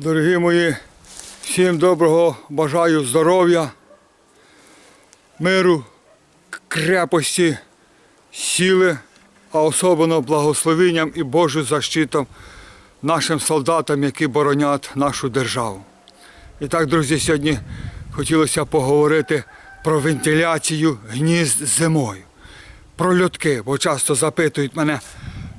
Дорогі мої, всім доброго бажаю здоров'я, миру, крепості, сили, а особливо благословенням і Божою защитом нашим солдатам, які боронять нашу державу. І так, друзі, сьогодні хотілося поговорити про вентиляцію гнізд зимою, про льотки, бо часто запитують мене,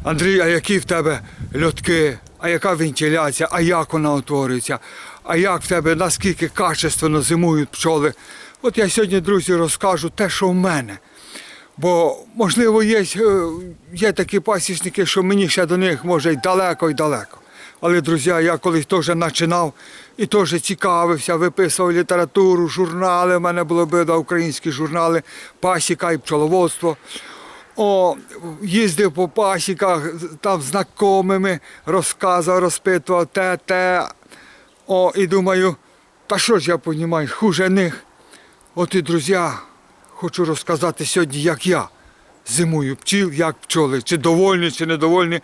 Андрій, а які в тебе льотки, а яка вентиляція, а як вона утворюється, а як в тебе, наскільки качественно зимують пчоли. От я сьогодні, друзі, розкажу те, що в мене. Бо, можливо, є, е, є такі пасічники, що мені ще до них може й далеко й далеко. Але, друзі, я колись теж починав і теж цікавився, виписував літературу, журнали. в мене було видно українські журнали, пасіка і пчеловодство. О, їздив по пасіках, там знайомими, розказував, розпитував те, те. О, і думаю, та що ж я розумію, хуже них. От і, друзі, хочу розказати сьогодні, як я зимую пчіл, як пчоли, чи довольні, чи недовольні,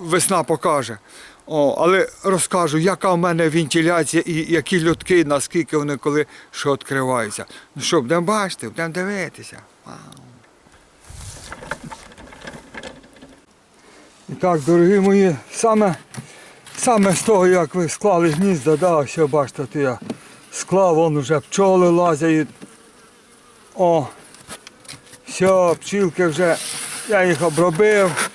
весна покаже. О, але розкажу, яка в мене вентиляція і які льотки, наскільки вони коли що відкриваються. Ну що, будемо бачити, будемо дивитися. Вау. Так, дорогі мої, саме, саме з того, як ви склали гнізда, да, ось бачите, то я склав, вон вже пчоли лазять. О, все, пчілки вже, я їх обробив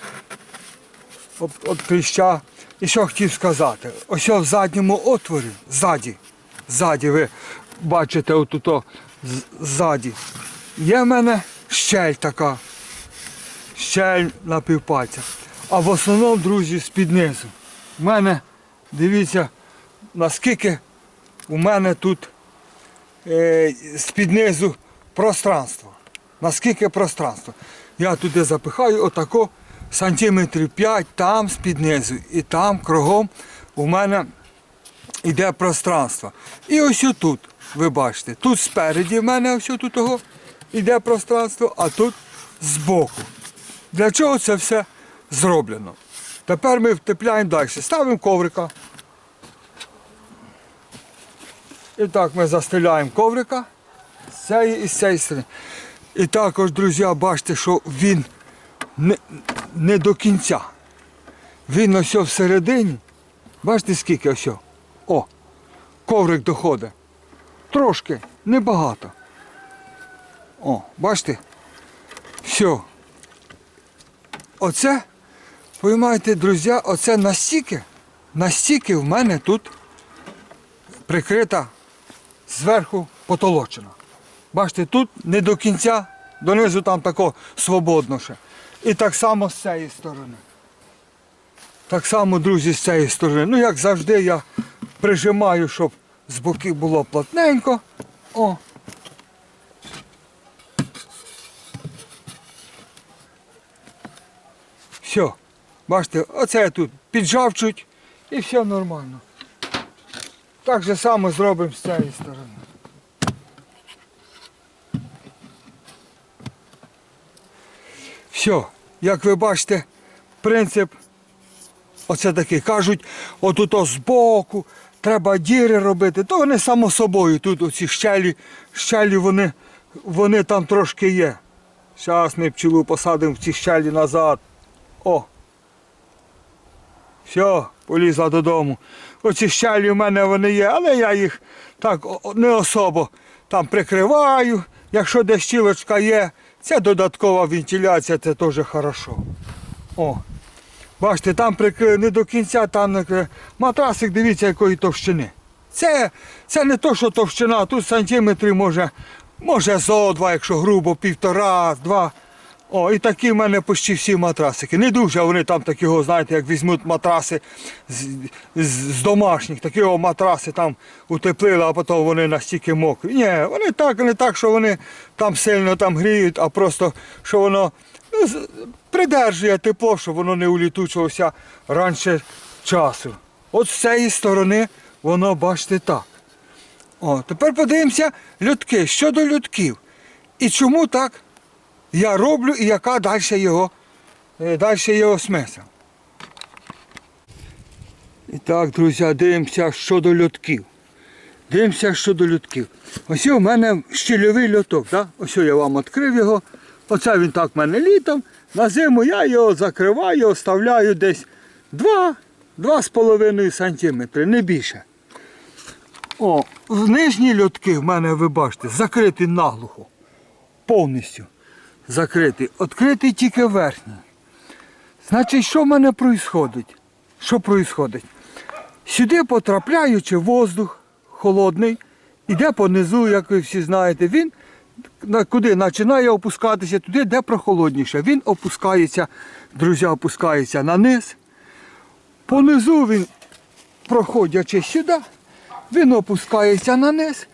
об- від кліща. І що хотів сказати? Ось в задньому отворі, ззаді, ззаді, ви бачите отут ззаді. Є в мене щель така, щель на півпальця. А в основному, друзі, з-під низу. У мене, дивіться, наскільки у мене тут е, з-під низу пространство. Наскільки пространство. Я туди запихаю отако сантиметрів 5 там з-під низу. І там кругом у мене йде пространство. І ось тут, ви бачите, тут спереді в мене ось тут того йде пространство, а тут збоку. Для чого це все зроблено? Тепер ми втепляємо далі. Ставимо коврика. І так ми застеляємо коврика з цієї і з цієї сторони. І також, друзі, бачите, що він не, не до кінця. Він ось всередині. Бачите, скільки ось? О, коврик доходить. Трошки, небагато. О, бачите? Все. Оце, поймаєте, друзі, оце настільки, настільки в мене тут прикрита зверху потолочена. Бачите, тут не до кінця, донизу там тако свободно ще. І так само з цієї сторони. Так само, друзі, з цієї сторони. Ну, як завжди, я прижимаю, щоб з боків було плотненько. О. Все. Бачите, оце тут піджав чуть і все нормально. Так же само зробимо з цієї сторони. Все, як ви бачите, принцип оце такий. Кажуть, отут збоку треба діри робити, то вони само собою тут оці щелі, щелі вони, вони там трошки є. Зараз ми пчелу посадимо в ці щелі назад. О! Все, полізла додому. Оці щелі в мене вони є, але я їх так не особо там прикриваю. Якщо десь щілочка є, це додаткова вентиляція, це теж хорошо. О. Бачите, там прикрили не до кінця, там накрили. Матрасик, дивіться, якої товщини. Це, це не то, що товщина, тут сантиметрів може, може зо два, якщо грубо, півтора, два. О, і такі в мене почти всі матрасики. Не дуже вони там такого, знаєте, як візьмуть матраси з, з, з домашніх, такі о, матраси там утеплили, а потім вони настільки мокрі. Ні, вони так, не так, що вони там сильно там гріють, а просто що воно ну, придержує тепло, щоб воно не улітучувалося раніше часу. От з цієї сторони воно, бачите, так. О, тепер подивимося льотки. Щодо льотків. І чому так я роблю і яка далі його, е, далі його смисл. І так, друзі, дивимося щодо льотків. Дивимося щодо льотків. Ось у мене щільовий льоток. Да? Ось я вам відкрив його. Оце він так в мене літом. На зиму я його закриваю, оставляю десь 2-2,5 см, не більше. О, в нижні льотки в мене, ви бачите, закриті наглухо. Повністю закритий. Відкритий тільки верхній. Значить, що в мене відбувається? Що відбувається? Сюди потрапляючи воздух холодний, іде понизу, як ви всі знаєте, він куди починає опускатися, туди, де прохолодніше. Він опускається, друзі, опускається на низ. Понизу він, проходячи сюди, він опускається на низ,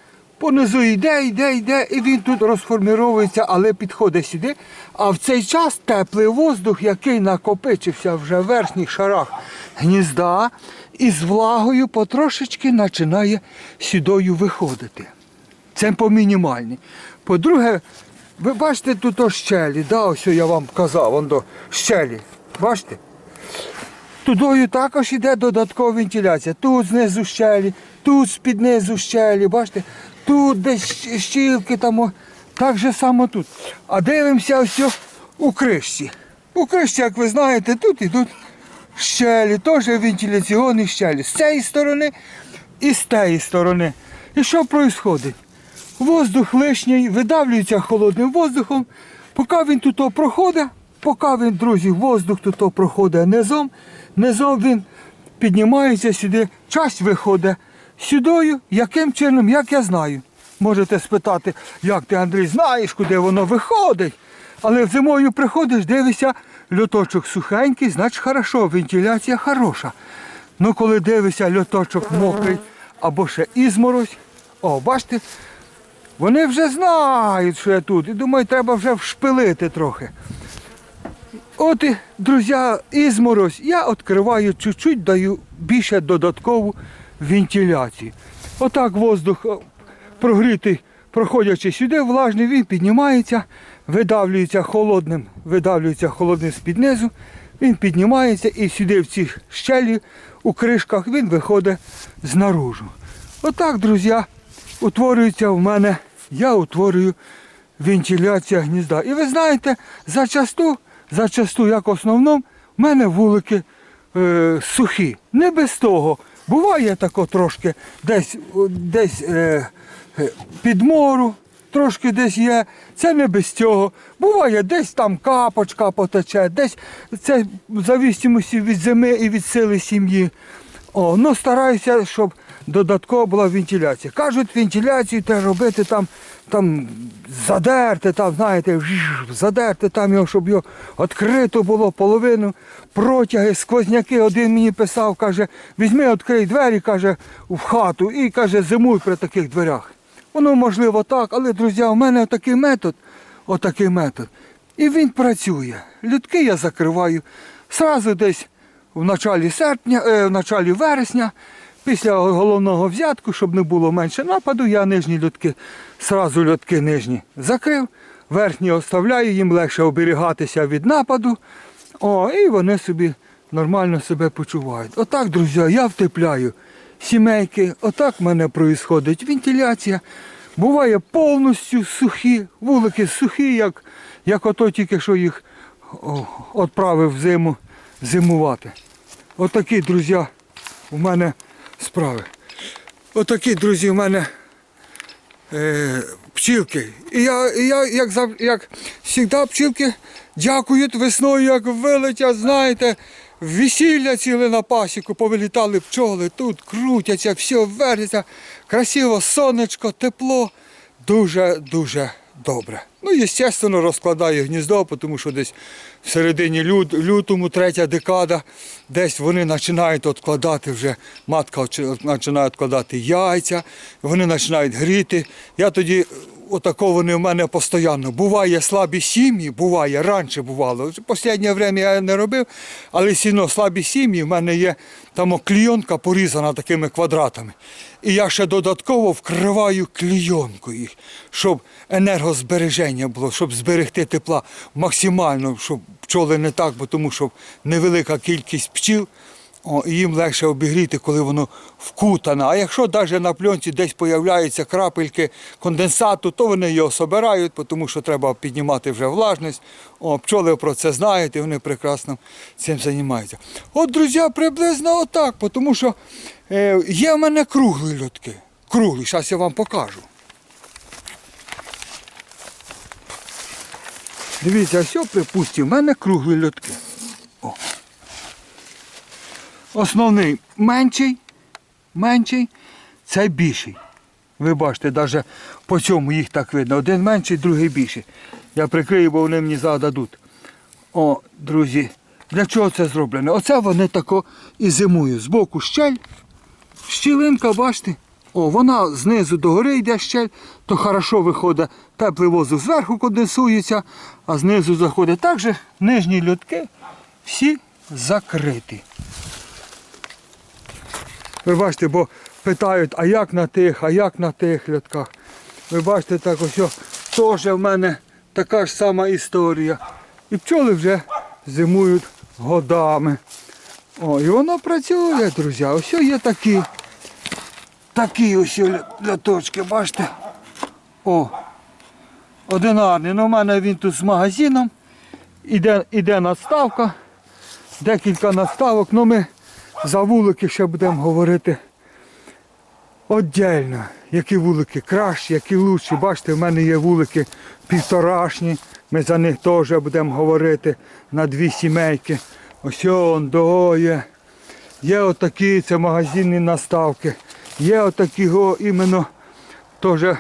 понизу йде, йде, йде, і він тут розформіровується, але підходить сюди. А в цей час теплий воздух, який накопичився вже в верхніх шарах гнізда, із влагою потрошечки починає сюдою виходити. Це по мінімальній. По-друге, ви бачите тут щелі, да, ось я вам казав, вон до щелі. Бачите? Тудою також йде додаткова вентиляція. Тут знизу щелі, тут з-під низу щелі, бачите, тут десь щілки там. Так же само тут. А дивимося о у кришці. У кришці, як ви знаєте, тут ідуть щелі, теж вентиляційні щелі. З цієї сторони і з тієї сторони. І що відбувається? Воздух лишній видавлюється холодним воздухом, поки він тут проходить, поки він, друзі, воздух тут проходить низом, низом він піднімається сюди, часть виходить сюдою, яким чином, як я знаю. Можете спитати, як ти, Андрій, знаєш, куди воно виходить. Але зимою приходиш, дивишся, льоточок сухенький, значить хорошо, вентиляція хороша. Ну коли дивишся, льоточок мокрий або ще ізморозь, о, бачите, вони вже знають, що я тут. І думаю, треба вже вшпилити трохи. От, друзі, ізморозь. Я відкриваю чуть-чуть, даю більше додаткову вентиляцію. Отак воздух прогрітий, проходячи сюди, влажний, він піднімається, видавлюється холодним, видавлюється холодним з-під низу, він піднімається і сюди в ці щелі у кришках він виходить знаружу. Отак, друзі, утворюється в мене, я утворюю вентиляція гнізда. І ви знаєте, зачасту, зачасту, як основному, в мене вулики е, сухі. Не без того. Буває тако трошки десь, десь е, е, підмору, трошки десь є. Це не без цього. Буває, десь там капочка потече, десь це в зависимості від зими і від сили сім'ї. О, ну стараюся, щоб додаткова була вентиляція. Кажуть, вентиляцію треба робити там, там задерти, там, знаєте, задерти там його, щоб його відкрито було половину, протяги, сквозняки. Один мені писав, каже, візьми, відкрий двері, каже, в хату і каже, зимуй при таких дверях. Воно можливо так, але, друзі, у мене такий метод, отакий метод. І він працює. Людки я закриваю. Сразу десь в началі серпня, е, в началі вересня, після головного взятку, щоб не було менше нападу, я нижні льотки, сразу льотки нижні закрив, верхні оставляю, їм легше оберігатися від нападу. О, і вони собі нормально себе почувають. Отак, друзі, я втепляю сімейки, отак в мене відбувається вентиляція. Буває повністю сухі, вулики сухі, як, як ото тільки що їх відправив зиму зимувати. Отакі, друзі, у мене справи. Отакі, друзі, у мене е, пчілки. І я, і я як, як завжди, пчілки дякують весною, як вилетять, знаєте, весілля ціле на пасіку, повилітали пчоли, тут крутяться, все вертиться, красиво, сонечко, тепло. Дуже-дуже добре. Ну, звісно, розкладаю гніздо, тому що десь в середині лют, лютому, третя декада, десь вони починають відкладати вже, матка починає відкладати яйця, вони починають гріти. Я тоді, отако вони в мене постійно. Буває слабі сім'ї, буває, раніше бувало. Вже Останнє время я не робив, але одно слабі сім'ї, в мене є там клійонка порізана такими квадратами. І я ще додатково вкриваю клійонкою щоб енергозбереження було, щоб зберегти тепла максимально, щоб пчоли не так, бо тому що невелика кількість пчіл. Їм легше обігріти, коли воно вкутане. А якщо навіть на пленці десь появляються крапельки конденсату, то вони його собирають, тому що треба піднімати вже влажність. О, пчоли про це знають і вони прекрасно цим займаються. От, друзі, приблизно отак, тому що е, є в мене круглі льотки. Круглі, зараз я вам покажу. Дивіться, все, припустимо, в мене круглі льотки. Основний менший, менший, цей більший. Ви бачите, навіть по цьому їх так видно. Один менший, другий більший. Я прикрию, бо вони мені зададуть. О, друзі, для чого це зроблено? Оце вони тако і зимують. Збоку щель, щілинка, бачите? О, вона знизу до гори йде щель, то хорошо виходить, теплий воздух зверху конденсується, а знизу заходить. Так же нижні льотки всі закриті. Ви бачите, бо питають, а як на тих, а як на тих льотках. Ви бачите, так ось теж в мене така ж сама історія. І пчоли вже зимують годами. О, і воно працює, друзі. Ось є такі. Такі ось ль- льоточки, бачите? О, одинарний. Ну, у мене він тут з магазином. Іде, іде надставка. Декілька надставок. Ну ми за вулики ще будемо говорити віддільно. Які вулики кращі, які лучші. Бачите, в мене є вулики півторашні. Ми за них теж будемо говорити на дві сімейки. Ось он до є. Є отакі, це магазинні наставки. Є отакі го, іменно теж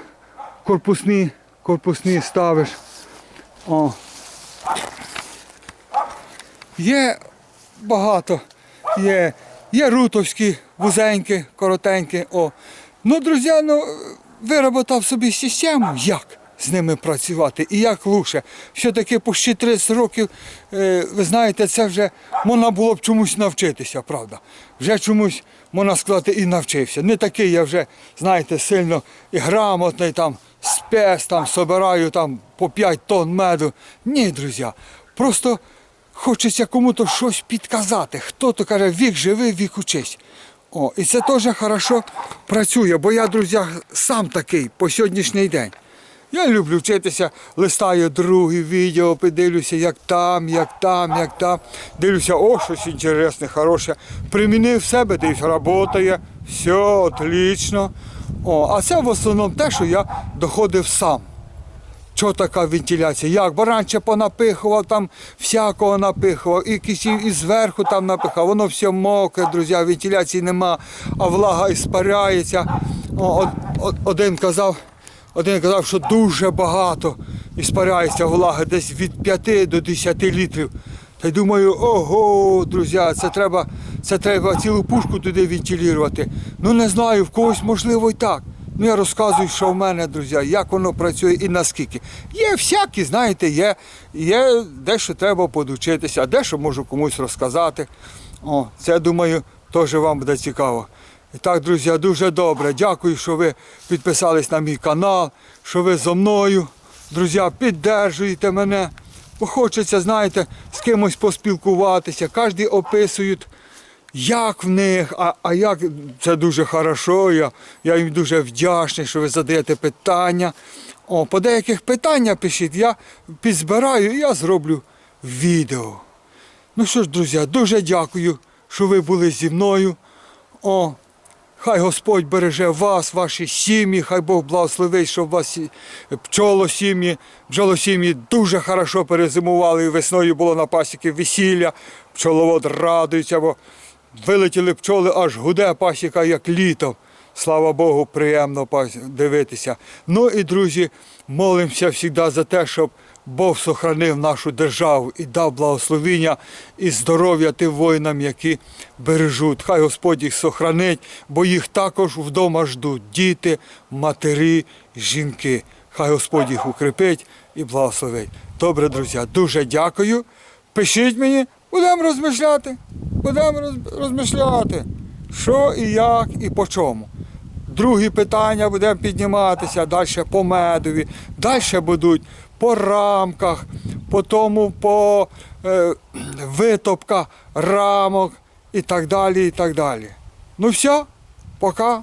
корпусні, корпусні ставиш. О. Є багато. Є, є рутовські, вузенькі, коротенькі. О. Ну, друзі, ну, вироботав собі систему, як з ними працювати і як лучше. Все-таки по 30 років, е, ви знаєте, це вже можна було б чомусь навчитися, правда. Вже чомусь, можна сказати, і навчився. Не такий я вже, знаєте, сильно і грамотний там, спец, там, собираю там по 5 тонн меду. Ні, друзі, просто хочеться кому-то щось підказати. Хто-то каже, вік живий, вік учись. О, і це теж хорошо працює, бо я, друзі, сам такий по сьогоднішній день. Я люблю вчитися, листаю другі відео, подивлюся, як там, як там, як там. Дивлюся, о, щось інтересне, хороше. Примінив себе, дивлюсь, працює, все, отлично. О, а це в основному те, що я доходив сам. Чого така вентиляція? Як? Бо раніше понапихував, там всякого напихував, і якісь і зверху там напихав, воно все мокре, друзі, вентиляції нема, а влага іспаряється. О, од- один казав, один казав, що дуже багато іспаряється влаги, десь від 5 до 10 літрів. Та й думаю, ого, друзі, це треба, це треба цілу пушку туди вентилювати. Ну не знаю, в когось можливо і так. Ну я розказую, що в мене, друзі, як воно працює і наскільки. Є всякі, знаєте, є, є дещо треба подучитися, а дещо можу комусь розказати. О, це думаю, теж вам буде цікаво. І так, друзі, дуже добре. Дякую, що ви підписались на мій канал, що ви зо мною. Друзі, піддержуєте мене. Бо хочеться, знаєте, з кимось поспілкуватися. Кожен описують як в них, а, а як це дуже хорошо. Я, я їм дуже вдячний, що ви задаєте питання. О, по деяких питаннях пишіть, я підзбираю і я зроблю відео. Ну що ж, друзі, дуже дякую, що ви були зі мною. О, хай Господь береже вас, ваші сім'ї, хай Бог благословить, щоб вас пчолосім'ї, бджолосім'ї дуже хорошо перезимували. І весною було на пасіки весілля, пчоловод радується, бо вилетіли пчоли, аж гуде пасіка, як літом. Слава Богу, приємно дивитися. Ну і друзі, молимося завжди за те, щоб Бог сохранив нашу державу і дав благословіння і здоров'я тим воїнам, які бережуть. Хай Господь їх сохранить, бо їх також вдома ждуть діти, матері, жінки. Хай Господь їх укріпить і благословить. Добре, друзі, дуже дякую. Пишіть мені, будемо розмишляти. Будемо розмішляти, що і як, і по чому. Другі питання будемо підніматися, далі по медові, далі будуть по рамках, по тому по е, витопках рамок і так далі, і так далі. Ну все, пока.